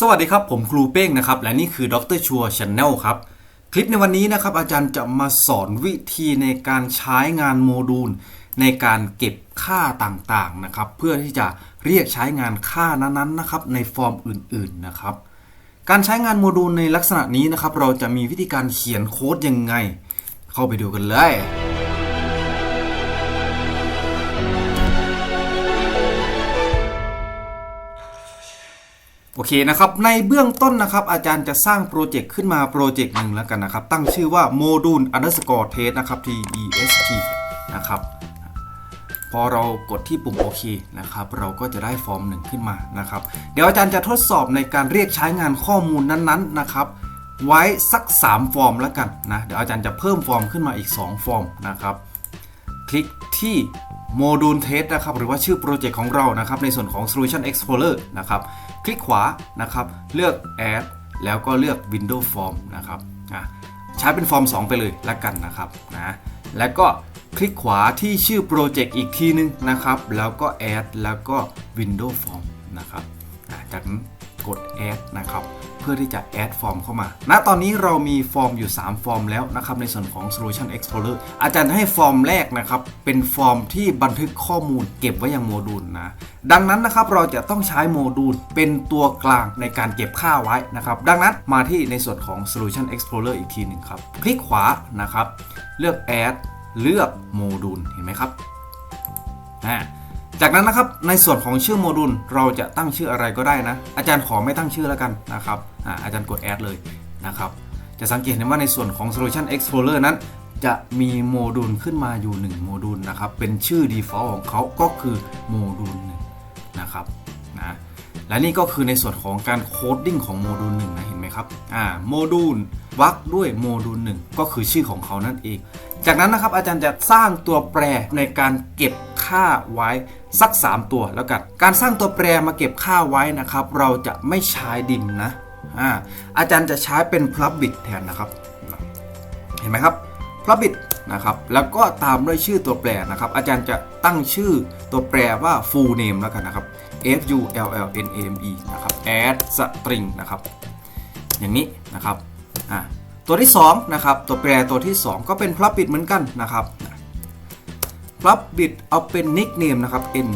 สวัสดีครับ ผมครูเป้งนะครับ และนี่คือดรชัวร์ชาแนลครับ คลิปในวันนี้นะครับ อาจารย์จะมาสอนวิธีในการใช้งานโมดูล ในการเก็บค่าต่างๆนะครับ เพื่อที่จะเรียกใช้งานค่านั้นๆนะครับ ในฟอร์มอื่นๆนะครับ การใช้งานโมดูลในลักษณะนี้นะครับ เราจะมีวิธีการเขียนโค้ดยังไง เข้าไปดูกันเลย โอเคนะครับ ในเบื้องต้นนะครับ อาจารย์จะสร้างโปรเจกต์ขึ้นมาโปรเจกต์หนึ่งแล้วกันนะครับ ตั้งชื่อว่า module underscore test นะครับ t e s t นะครับ พอเรากดที่ปุ่มโอเคนะครับ เราก็จะได้ฟอร์มหนึ่งขึ้นมานะครับ เดี๋ยวอาจารย์จะทดสอบในการเรียกใช้งานข้อมูลนั้นๆนะครับไว้สัก 3 ฟอร์มแล้วกันนะ เดี๋ยวอาจารย์จะเพิ่มฟอร์มขึ้นมาอีก 2 ฟอร์มนะครับ คลิกที่ โมดูลเทสนะครับหรือว่าชื่อโปรเจกต์ของเรานะครับในส่วนของ Solution Explorer นะครับคลิกขวานะครับเลือก Add แล้วก็เลือก Window Form นะครับอะใช้เป็นฟอร์ม 2 ไปเลยละกันนะครับนะแล้วก็คลิกขวาที่ชื่อโปรเจกต์อีกทีนึงนะครับ แล้วก็ Add แล้วก็ Window Form นะครับจากนั้นกด Add นะครับ พื่อที่จะ add form เข้ามา ณ ตอนนี้เรามีฟอร์มอยู่ 3 ฟอร์มแล้วนะครับในส่วนของ Solution Explorer อาจารย์ให้ฟอร์มแรกนะครับเป็นฟอร์มที่บันทึกข้อมูลเก็บไว้อย่างโมดูลนะดังนั้นนะครับเราจะต้องใช้โมดูลเป็นตัวกลางในการเก็บค่าไว้นะครับดังนั้นมาที่ในส่วนของ Solution Explorer อีกทีหนึ่งครับ คลิกขวานะครับ เลือก add เลือกโมดูลเห็นไหมครับอ่า จากนั้นนะครับในส่วนของชื่อโมดูลเราจะตั้งชื่ออะไรก็ได้นะ อาจารย์ขอไม่ตั้งชื่อแล้วกันนะครับอาอาจารย์กดแอดเลยนะครับจะสังเกตเห็นว่าในส่วนของ Solution Explorer นั้น จะมีโมดูลขึ้นมาอยู่ 1 โมดูลนะครับเป็นชื่อ default ของเขาก็คือโมดูลหนึ่งนะครับนะและนี่ก็คือในส่วนของการโคดดิ้งของโมดูลหนึ่งนะเห็นไหมครับอ่าโมดูลวักด้วยโมดูลหนึ่งก็คือชื่อของเขานั่นเอง จากนั้นนะครับอาจารย์จะสร้างตัวแปรในการเก็บ ค่าไว้สัก 3 ตัวแล้วกัน การสร้างตัวแปรมาเก็บค่าไว้นะครับ เราจะไม่ใช้ดิมนะอาอาจารย์จะใช้เป็น p l u b b i t แทนนะครับ เห็นไหมครับ p l u b b i t นะครับ แล้วก็ตามด้วยชื่อตัวแปรนะครับ อาจารย์จะตั้งชื่อตัวแปรว่า full name แล้วกันนะครับ f u l l n a m e นะครับ add string นะครับ อย่างนี้นะครับ ตัวที่2นะครับ ตัวแปรตัวที่ 2 ก็เป็น p l u b b i t เหมือนกันนะครับ p l u b b i t เอาเป็น nickname นะครับ n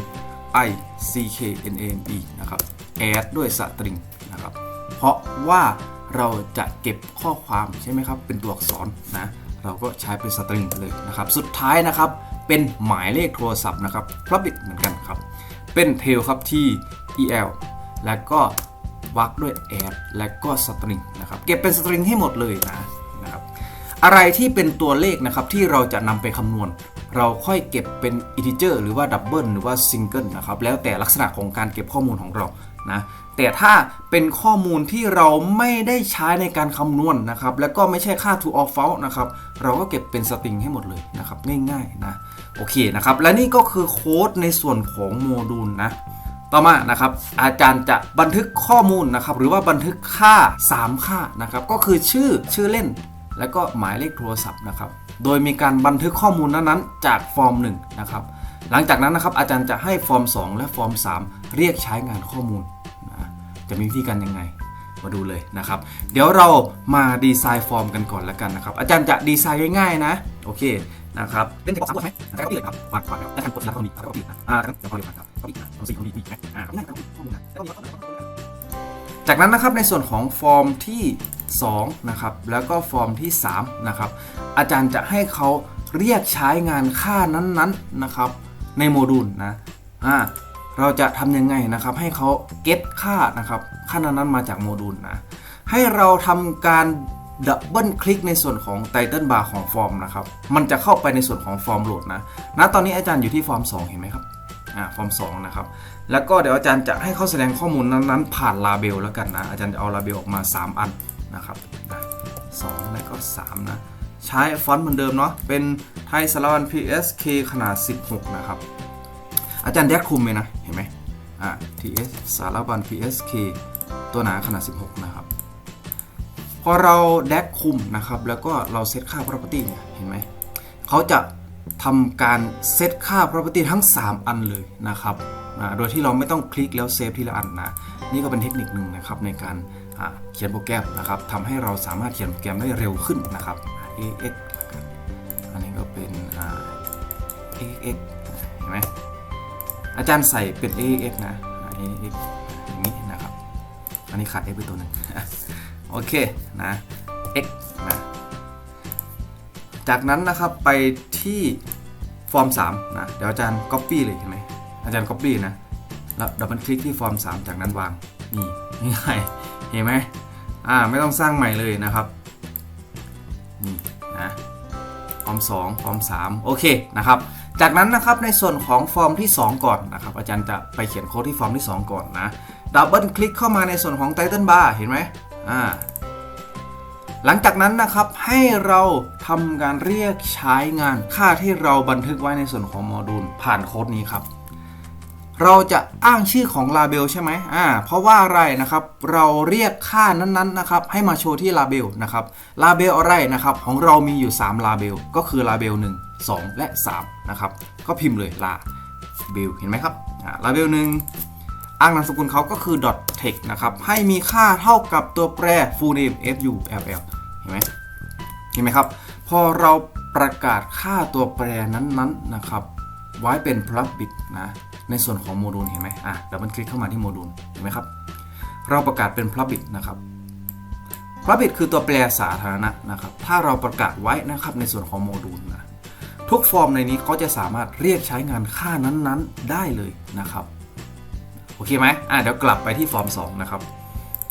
i c k n a m e นะครับ add ด้วย string นะครับ เพราะว่าเราจะเก็บข้อความใช่ไหมครับ เป็นตัวอักษรนะ เราก็ใช้เป็น string ไปเลยนะครับ สุดท้ายนะครับเป็นหมายเลขโทรศัพท์นะครับ p l u b b i t เหมือนกันครับ เป็น tail ครับ t e l แล้วก็วักด้วย add และก็ string นะครับ เก็บเป็น string ให้หมดเลยนะนะครับ อะไรที่เป็นตัวเลขนะครับที่เราจะนำไปคำนวณ เราค่อยเก็บเป็น integer หรือว่า double หรือว่า single นะครับแล้วแต่ลักษณะของการเก็บข้อมูลของเรานะแต่ถ้าเป็นข้อมูลที่เราไม่ได้ใช้ในการคำนวณนะครับ แล้วก็ไม่ใช่ค่า true or false นะครับ เราก็เก็บเป็น string ให้หมดเลยนะครับ ง่ายๆนะโอเคนะครับ และนี่ก็คือโค้ดในส่วนของโมดูลนะต่อมานะครับอาจารย์จะบันทึกข้อมูลนะครับหรือว่าบันทึกค่า 3 ค่านะครับก็คือชื่อชื่อเล่น และก็หมายเลขโทรศัพท์นะครับ โดยมีการบันทึกข้อมูลนั้นๆจากฟอร์ม1นะครับ หลังจากนั้นนะครับอาจารย์จะให้ฟอร์ม 2 และฟอร์ม 3 เรียกใช้งานข้อมูลนะจะมีวิธีการยังไงมาดูเลยนะครับ เดี๋ยวเรามาดีไซน์ฟอร์มกันก่อนแล้วกันนะครับ อาจารย์จะดีไซน์ง่ายๆนะ โอเคนะครับเป็นเทคสามบทไหมแล้วก็ปิดเลยครับวางวางแล้วแต่การกดแล้วก็มีแล้วก็ปิดนะอ่าแล้วก็เดี๋ยวพอเดี๋ยวครับก็ปิดนะเอาสิ่งที่มีไหมอ่าง่ายๆครับข้อมูลนะแล้วก็มีข้อมูลจากนั้นนะครับในส่วนของฟอร์มที่ 2นะครับแล้วก็ฟอร์มที่3นะครับอาจารย์จะให้เขาเรียกใช้งานค่านั้นๆนะครับในโมดูลนะอ่าเราจะทำยังไงนะครับให้เขาเก็ตค่านะครับค่านั้นๆมาจากโมดูลนะให้เราทำการดับเบิลคลิกในส่วนของไตเติลบาร์ของฟอร์มนะครับ มันจะเข้าไปในส่วนของฟอร์มโหลดนะณตอนนี้อาจารย์อยู่ที่ฟอร์ม 2 เห็นไหมครับ อ่า ฟอร์ม 2 นะครับ แล้วก็เดี๋ยวอาจารย์จะให้เขาแสดงข้อมูลนั้นๆ ผ่านลาเบลแล้วกันนะ อาจารย์จะเอาลาเบลออกมา 3 อัน นะครับสองแล้วก็3นะ ใช้ฟอนต์เหมือนเดิมเนาะ เป็นไทยสารวัน PSK ขนาด 16 นะครับ อาจารย์แยกคุมเลยนะ เห็นไหมอ่า TS สารวัน PSK ตัวหนาขนาด 16 นะครับ พอเราแดกคุมนะครับ แล้วก็เราเซตค่า property เนี่ย เห็นไหม เขาจะทำการเซตค่า property ทั้ง 3 อันเลยนะครับ โดยที่เราไม่ต้องคลิกแล้วเซฟทีละอันนะ นี่ก็เป็นเทคนิคหนึ่งนะครับในการ เขียนโปรแกรมนะครับทำให้เราสามารถเขียนโปรแกรมได้เร็วขึ้นนะครับ ax อันนี้ก็เป็น ax เห็นไหมอาจารย์ใส่เป็น ax นะ ax อย่างนี้นะครับ อันนี้ขาด x ไปตัวหนึ่งโอเคนะ x นะจากนั้นนะครับไปที่ฟอร์ม3นะเดี๋ยวอาจารย์ Copy เลยเห็นไหมอาจารย์ Copy นะแล้วดับเบิลคลิกที่ฟอร์ม 3 จากนั้นวางนี่ง่าย เห็นไหมอ่าไม่ต้องสร้างใหม่เลยนะครับนี่นะฟอร์ม2ฟอร์ม3โอเคนะครับจากนั้นนะครับในส่วนของฟอร์มที่ 2 ก่อนนะครับอาจารย์จะไปเขียนโค้ดที่ฟอร์มที่ 2 ก่อนนะดับเบิลคลิกเข้ามาในส่วนของ Title Bar เห็นไหมอ่าหลังจากนั้นนะครับให้เราทำการเรียกใช้งานค่าที่เราบันทึกไว้ในส่วนของโมดูลผ่านโค้ดนี้ครับ เราจะอ้างชื่อของ label ใช่ไหมอ่า เพราะว่าอะไรนะครับ เราเรียกค่านั้นๆนะครับ ให้มาโชว์ที่ label นะครับ label อะไรนะครับ ของเรามีอยู่ 3 label ก็คือ label 1 2 และ 3 นะครับ ก็พิมพ์เลย label เห็นไหมครับอ่า label 1 อ้างนามสกุลเขาก็คือ .text นะครับ ให้มีค่าเท่ากับตัวแปร full name full เห็นไหมเห็นไหมครับ พอเราประกาศค่าตัวแปรนั้นๆนะครับ ไว้เป็น public นะ ในส่วนของโมดูลเห็นไหมอะดับเบิลคลิกเข้ามาที่โมดูลเห็นไหมครับ เราประกาศเป็น public นะครับ public คือตัวแปรสาธารณะนะครับ ถ้าเราประกาศไว้นะครับในส่วนของโมดูลนะทุกฟอร์มในนี้เขาจะสามารถเรียกใช้งานค่านั้นๆ ได้เลยนะครับ โอเคไหมอะเดี๋ยวกลับไปที่ฟอร์ม 2 นะครับ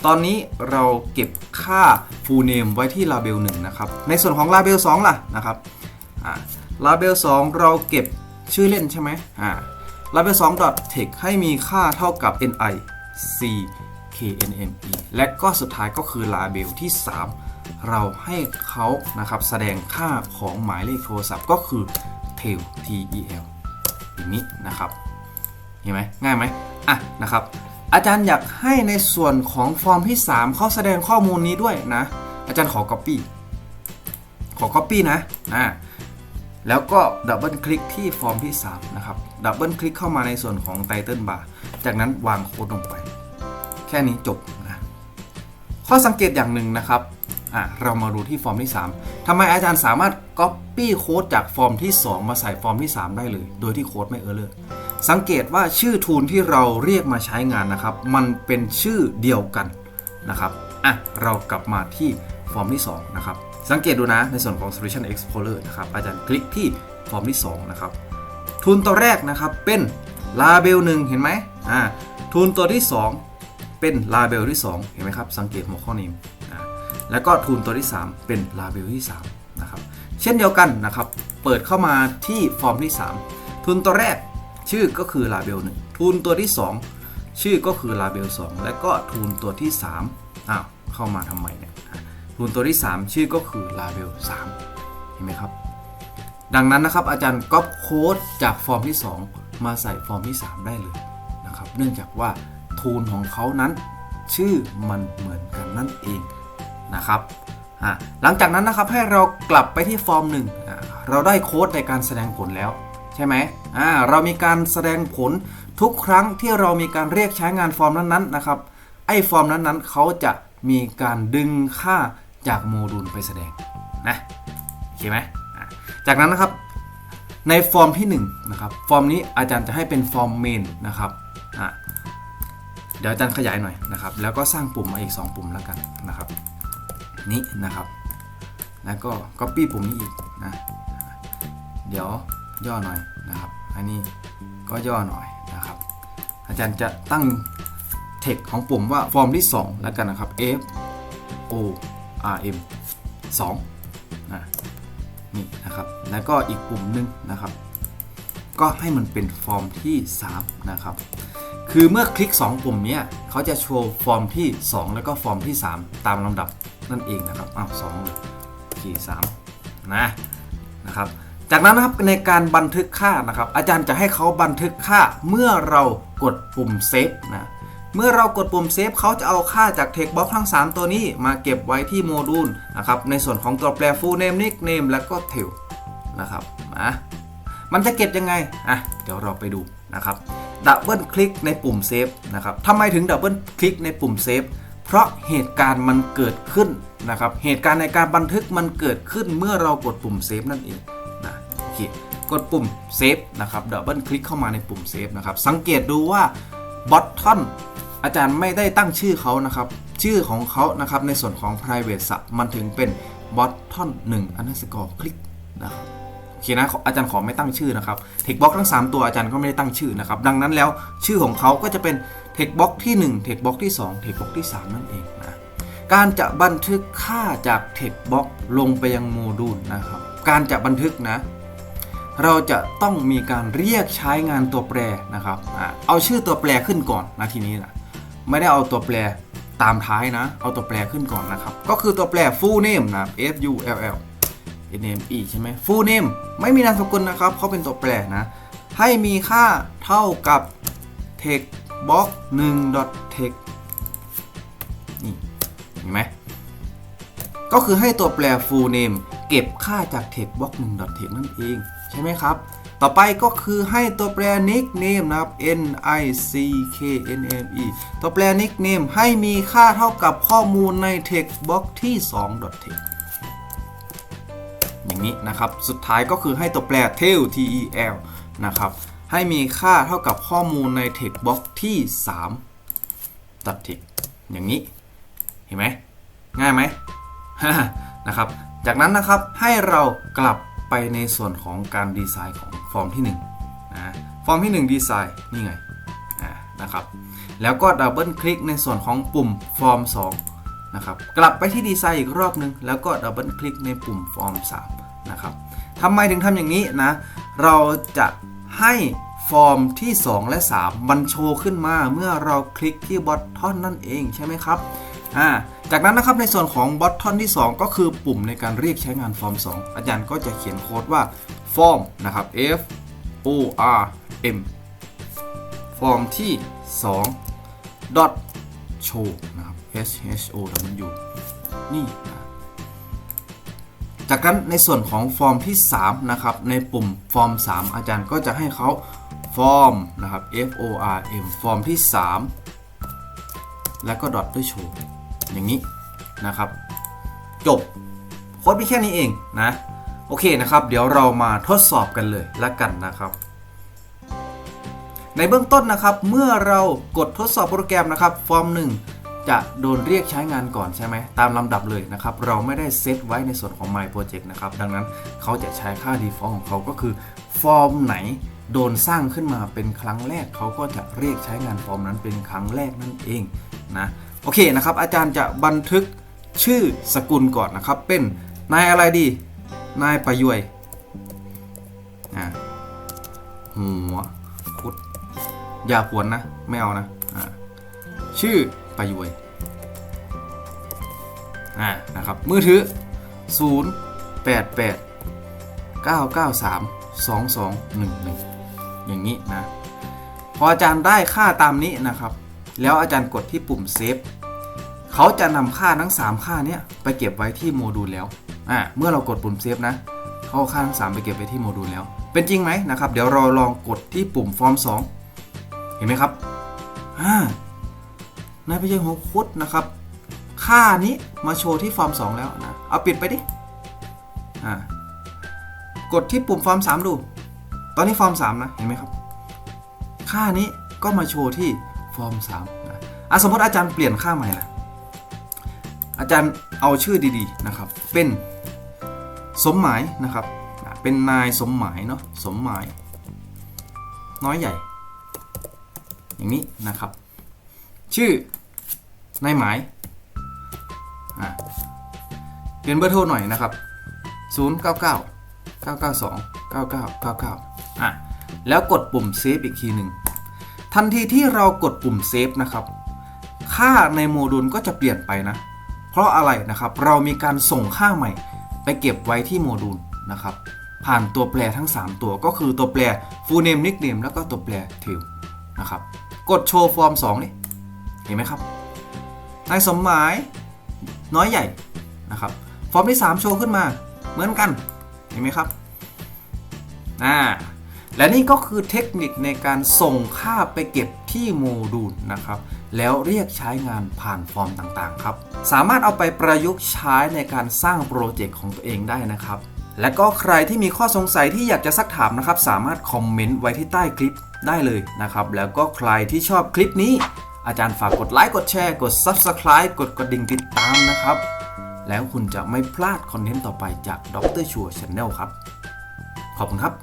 ตอนนี้เราเก็บค่า full name ไว้ที่ label 1 นะครับ ในส่วนของ label 2 ล่ะนะครับอ่า label 2 เราเก็บชื่อเล่นใช่ไหมอ่า label 2 text ให้มีค่าเท่ากับ ni c knme และก็สุดท้ายก็คือ label ที่ 3 เราให้เขานะครับแสดงค่าของหมายเลขโทรศัพท์ก็คือ tel tel อย่างนี้นะครับเห็นไหมง่ายไหมอะนะครับ อาจารย์อยากให้ในส่วนของฟอร์มที่ 3 เขาแสดงข้อมูลนี้ด้วยนะ อาจารย์ขอ Copy ขอ Copy นะอ่า แล้วก็ดับเบิลคลิกที่ฟอร์มที่ 3 นะครับ ดับเบิลคลิกเข้ามาในส่วนของ Title Bar จากนั้นวางโค้ดลงไป แค่นี้จบนะข้อสังเกตอย่างหนึ่งนะครับอะเรามาดูที่ฟอร์มที่ 3ทำไมอาจารย์สามารถ Copy โค้ดจากฟอร์มที่ 2 มาใส่ฟอร์มที่ 3 ได้เลย โดยที่โค้ดไม่เออเลอร์สังเกตว่าชื่อทูลที่เราเรียกมาใช้งานนะครับ มันเป็นชื่อเดียวกันนะครับอะเรากลับมาที่ฟอร์มที่ 2 นะครับ สังเกตดูนะในส่วนของ Solution Explorer นะครับอาจารย์คลิกที่ฟอร์มที่ 2 นะครับทูลตัวแรกนะครับเป็น label 1เห็นไหมอ่าทูลตัวที่ 2 เป็น label ที่ 2 เห็นไหมครับ สังเกตหัวข้อนี้อ่าแล้วก็ทูลตัวที่ 3 เป็น label ที่3นะครับเช่นเดียวกันนะครับ เปิดเข้ามาที่ฟอร์มที่ 3ทูลตัวแรกชื่อก็คือ label 1ทูลตัวที่ 2 ชื่อก็คือ label 2และก็ทูลตัวที่3อ้าวเข้ามาทำไมเนี่ย อะทูลตัวที่ 3 ชื่อก็คือ label 3 เห็นไหมครับ ดังนั้นนะครับอาจารย์ก๊อปโค้ดจากฟอร์มที่ 2 มาใส่ฟอร์มที่ 3 ได้เลยนะครับ เนื่องจากว่าทูลของเขานั้น ชื่อมันเหมือนกันนั่นเองนะครับหลังจากนั้นนะครับให้เรากลับไปที่ฟอร์มหนึ่งเราได้โค้ดในการแสดงผลแล้วใช่ไหมเรามีการแสดงผลทุกครั้งที่เรามีการเรียกใช้งานฟอร์มนั้นๆนะครับไอ้ฟอร์มนั้นๆเขาจะมีการดึงค่า จากโมดูลไปแสดงนะโอเคไหมจากนั้นนะครับในฟอร์มที่1นะครับฟอร์มนี้อาจารย์จะให้เป็นฟอร์มเมนนะครับเดี๋ยวอาจารย์ขยายหน่อยนะครับ แล้วก็สร้างปุ่มมาอีก 2 ปุ่มแล้วกันนะครับนี้นะครับ แล้วก็ Copy ปุ่มนี้อีกนะเดี๋ยวย่อหน่อยนะครับ อันนี้ก็ย่อหน่อยนะครับ อาจารย์จะตั้งเทคของปุ่มว่าฟอร์มที่ 2 แล้วกันนะครับ F O R M 2นะนี่นะครับ แล้วก็อีกปุ่มหนึงนะครับ ก็ให้มันเป็นฟอร์มที่ 3 นะครับ คือเมื่อคลิก 2 ปุ่มเนี้ยเขาจะโชว์ฟอร์มที่ 2 แล้วก็ฟอร์มที่ 3 ตามลำดับนั่นเองนะครับอ้าวสองสี่สามนะนะครับ จากนั้นนะครับในการบันทึกค่านะครับ อาจารย์จะให้เขาบันทึกค่าเมื่อเรากดปุ่มเซฟนะ เมื่อเรากดปุ่มเซฟเขาจะเอาค่าจากเทคบ็อกทั้ง 3 ตัวนี้มาเก็บไว้ที่โมดูลนะครับในส่วนของตัวแปร full name nickname และก็ tail นะครับนะมันจะเก็บยังไงอะเดี๋ยวเราไปดูนะครับดับเบิลคลิกในปุ่มเซฟนะครับทำไมถึงดับเบิลคลิกในปุ่มเซฟเพราะเหตุการณ์มันเกิดขึ้นนะครับเหตุการณ์ในการบันทึกมันเกิดขึ้นเมื่อเรากดปุ่มเซฟนั่นเองนะโอเคกดปุ่มเซฟนะครับดับเบิลคลิกเข้ามาในปุ่มเซฟนะครับสังเกตดูว่าบอททอน อาจารย์ไม่ได้ตั้งชื่อเขานะครับ ชื่อของเขานะครับในส่วนของ private sub มันถึงเป็น button 1 underscore click นะครับโอเคนะอาจารย์ขอไม่ตั้งชื่อนะครับ textbox ทั้ง 3 ตัวอาจารย์ก็ไม่ได้ตั้งชื่อนะครับดังนั้นแล้วชื่อของเขาก็จะเป็น textbox ที่1 textbox ที่2 textbox ที่ 3 นั่นเองนะการจะบันทึกค่าจาก textbox ลงไปยังโมดูลนะครับการจะบันทึกนะ เราจะต้องมีการเรียกใช้งานตัวแปรนะครับเอาชื่อตัวแปรขึ้นก่อนนะทีนี้นะ ไม่ได้เอาตัวแปรตามท้ายนะ เอาตัวแปรขึ้นก่อนนะครับ ก็คือตัวแปร full name นะ f u l l n m e ใช่ไหม full name ไม่มีนามสกุลนะครับเขาเป็นตัวแปรนะ ให้มีค่าเท่ากับ textbox 1 text นี่เห็นไหมก็คือให้ตัวแปร full name เก็บค่าจาก textbox 1 text นั่นเอง ใช่ไหมครับ ต่อไปก็คือให้ตัวแปร nickname นะครับ n i c k n m e ตัวแปร nickname ให้มีค่าเท่ากับข้อมูลใน textbox ที่2 text อย่างนี้นะครับ สุดท้ายก็คือให้ตัวแปร tail t e l นะครับ ให้มีค่าเท่ากับข้อมูลใน textbox ที่3 text อย่างนี้ เห็นไหม ง่ายไหมนะครับ จากนั้นนะครับให้เรากลับ ไปในส่วนของการดีไซน์ของฟอร์มที่1นะฟอร์มที่ 1 ดีไซน์นี่ไงนะครับแล้วก็ดับเบิลคลิกในส่วนของปุ่มฟอร์ม2นะครับกลับไปที่ดีไซน์อีกรอบหนึ่งแล้วก็ดับเบิลคลิกในปุ่มฟอร์ม3นะครับทำไมถึงทำอย่างนี้นะเราจะให้ฟอร์มที่ 2 และ 3 มันโชว์ขึ้นมาเมื่อเราคลิกที่บอททอนนั่นเองใช่ไหมครับอ่า จากนั้นนะครับในส่วนของบอททอนที่ 2 ก็คือปุ่มในการเรียกใช้งานฟอร์ม 2 อาจารย์ก็จะเขียนโค้ดว่า form นะครับ f o r m ฟอร์มที่2 dot show นะครับ s h o w นี่จากนั้นในส่วนของฟอร์มที่ 3 นะครับ ในปุ่มฟอร์ม 3 อาจารย์ก็จะให้เขาฟอร์มนะครับ f o r m ฟอร์มที่ 3 แล้วก็ดอทด้วยโชว์ อย่างนี้นะครับ จบโค้ดมีแค่นี้เองนะ โอเคนะครับ เดี๋ยวเรามาทดสอบกันเลยละกันนะครับ ในเบื้องต้นนะครับ เมื่อเรากดทดสอบโปรแกรมนะครับ ฟอร์ม 1 จะโดนเรียกใช้งานก่อนใช่ไหม ตามลำดับเลยนะครับ เราไม่ได้เซตไว้ในส่วนของ My Project นะครับ ดังนั้นเขาจะใช้ค่า default ของเขาก็คือ ฟอร์มไหนโดนสร้างขึ้นมาเป็นครั้งแรกเขาก็จะเรียกใช้งานฟอร์มนั้นเป็นครั้งแรกนั่นเองนะ โอเคนะครับ อาจารย์จะบันทึกชื่อสกุลก่อนนะครับ เป็นนายอะไรดี นายประยวยหัวพุดอย่าขวนนะ ไม่เอานะชื่อประยวยอ่านะครับ มือถือ 0 8 8 9 9 3 2 2 1 1 อย่างนี้นะ พออาจารย์ได้ค่าตามนี้นะครับ แล้วอาจารย์กดที่ปุ่มเซฟเขาจะนำค่าทั้ง 3 ค่านี้ไปเก็บไว้ที่โมดูลแล้วอ่าเมื่อเรากดปุ่มเซฟนะเขาเอาค่าทั้ง 3 ไปเก็บไว้ที่โมดูลแล้ว เป็นจริงไหมนะครับ เดี๋ยวเราลองกดที่ปุ่มฟอร์ม 2 เห็นไหมครับอ่านายพยงหัวคุดนะครับ ค่านี้มาโชว์ที่ฟอร์ม 2 แล้วนะ เอาปิดไปดิอ่ากดที่ปุ่มฟอร์ม 3 ดู ตอนนี้ฟอร์ม 3 นะ เห็นไหมครับ ค่านี้ก็มาโชว์ที่ ฟอร์ม3นะอะสมมติอาจารย์เปลี่ยนค่าใหม่ละอาจารย์เอาชื่อดีๆนะครับ เป็นสมหมายนะครับอะเป็นนายสมหมายเนาะสมหมาย น้อยใหญ่ อย่างนี้นะครับ ชื่อนายหมายอะเปลี่ยนเบอร์โทรหน่อยนะครับ 099 992 9999อะแล้วกดปุ่มเซฟอีกทีหนึ่ง ทันทีที่เรากดปุ่มเซฟนะครับ ค่าในโมดูลก็จะเปลี่ยนไปนะ เพราะอะไรนะครับ เรามีการส่งค่าใหม่ ไปเก็บไว้ที่โมดูลนะครับ ผ่านตัวแปรทั้ง 3 ตัวก็คือตัวแปร full name nickname แล้วก็ตัวแปร tail นะครับ กดโชว์ฟอร์ม2นี่เห็นไหมครับ นายสมหมายน้อยใหญ่นะครับ ฟอร์มที่ 3 โชว์ขึ้นมา เหมือนกัน เห็นไหมครับ อ่า และนี่ก็คือเทคนิคในการส่งค่าไปเก็บที่โมดูลนะครับ แล้วเรียกใช้งานผ่านฟอร์มต่างๆครับ สามารถเอาไปประยุกต์ใช้ในการสร้างโปรเจกต์ของตัวเองได้นะครับ และก็ใครที่มีข้อสงสัยที่อยากจะซักถามนะครับ สามารถคอมเมนต์ไว้ที่ใต้คลิปได้เลยนะครับ แล้วก็ใครที่ชอบคลิปนี้ อาจารย์ฝากกดไลค์กดแชร์กด Subscribe กดกระดิ่งติดตามนะครับ แล้วคุณจะไม่พลาดคอนเทนต์ต่อไปจากดรชัวร์ชาแนลครับ ขอบคุณครับ